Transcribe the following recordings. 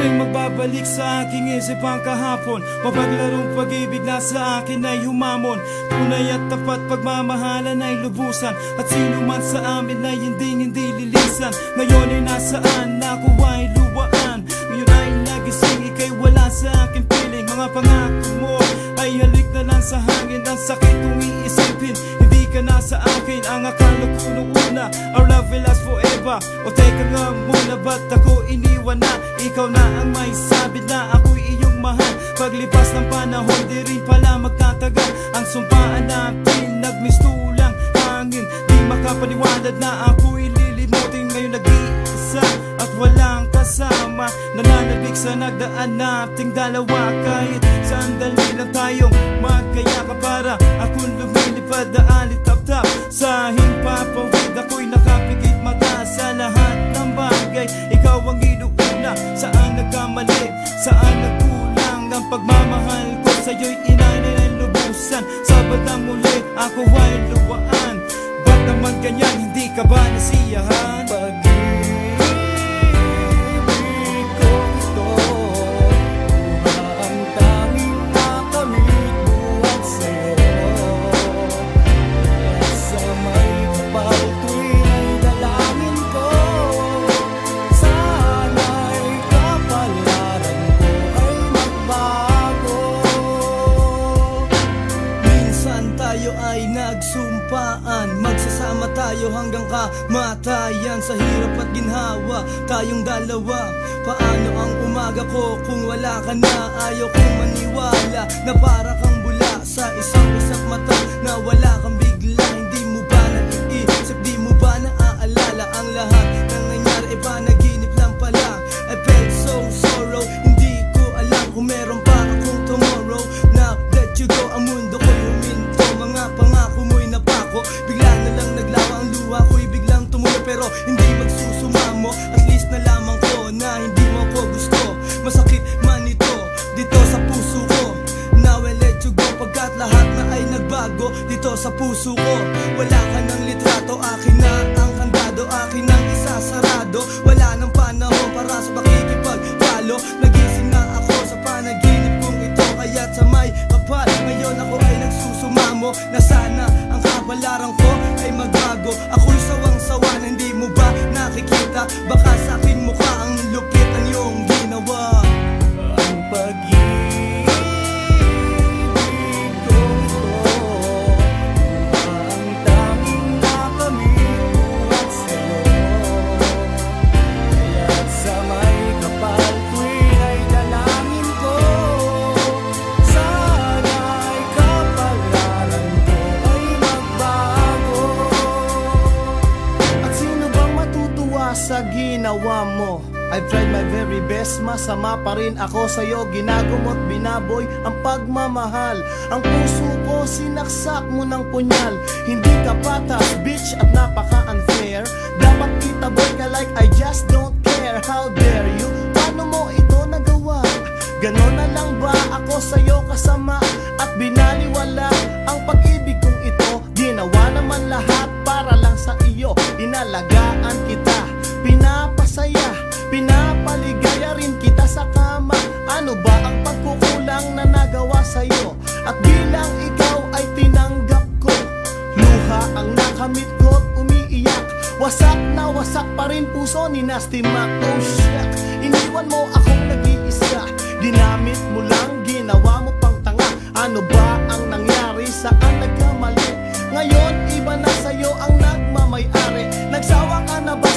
tuwing magbabalik sa aking isip ang kahapon. Mapaglarong pag-ibig na sa akin ay humamon. Tunay at tapat pagmamahalan ay lubusan. At sino man sa amin ay hindi hindi lilisan. Ngayon ay nasaan, ako ay luwaan. Ngayon ay nagising, ikay wala sa akin piling. Mga pangako mo ay halik na lang sa hangin. Ang sakit kong iisipin, ka na sa akin. Ang akala ko nung una, our love will last forever. O teka nga muna, ba't ako iniwan na? Ikaw na ang may sabi na ako'y iyong mahal. Paglipas ng panahon, di rin pala magtatagal. Ang sumpaan natin, nagmistulang hangin. Di makapaniwanag na ako'y lilimutin Ngayon nag-iisa at walang kasama. Nananabik sa nagdaan nating dalawa. Kahit sandali lang tayong magkayaka para Akong lumilipad na alitap-tap Sa inuuna Saan nagkamali, saan nagkulang Ang pagmamahal ko? Sa'yo'y inanay ng lubusan. Sa bandang muli, ako ay luwaan. Ba't naman ganyan, hindi ka ba nasiyahan? Pag-ibig tayo hanggang kamatayan Sa hirap at ginhawa, tayong dalawa Paano ang umaga ko kung wala ka na? Ayaw kong maniwala na para kang bula Sa isang isang mata na wala kang bigla. Hindi mo ba naiisip, di mo ba naaalala Ang lahat ng nangyari? Ay panaginip dito sa puso ko Now I let you go pagkat lahat na ay nagbago. Dito sa puso ko Wala ka ng litrato, akin na ang kandado Akin ang isasarado. Wala nang panahon para sa pakikipagtalo Nagising na ako sa panaginip kong ito Kaya't sa may kapal. Ngayon ako ay nagsusumamo Na sana ang kabalaran ko ay magbago. Ako'y sawang-sawa hindi mo ba nakikita? Baka sa akin mukha ang lupit ang iyong ginawa sa ginawa mo? I've tried my very best, masama pa rin ako sa'yo. Ginagumot, binaboy ang pagmamahal. Ang puso ko sinaksak mo ng punyal. Hindi ka patas, bitch at napaka-unfair. Dapat kita boy ka like I just don't care. How dare you? Paano mo ito nagawa? Ganon na lang ba ako sa'yo kasama? At binaliwala ang pag-ibig kong ito. Ginawa naman lahat para lang sa iyo. Inalagaan kita, pinapasaya Pinapaligaya rin kita sa kama. Ano ba ang pagkukulang na nagawa sa'yo? At bilang ikaw ay tinanggap ko Luha ang nakamit ko't umiiyak. Wasak na wasak pa rin puso ni Nasty Mac. Oh shit, iniwan mo akong nag-iisa. Ginamit mo lang, ginawa mo pang tanga. Ano ba ang nangyari, saan nagkamali? Ngayon, iba na sa'yo ang nagmamayari. Nagsawa ka na ba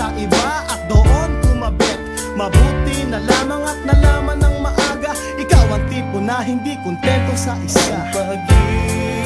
sa iba at doon kumabit. Mabuti na lamang at nalaman ng maaga Ikaw ang tipo na hindi kontento sa isa. Pag-ibig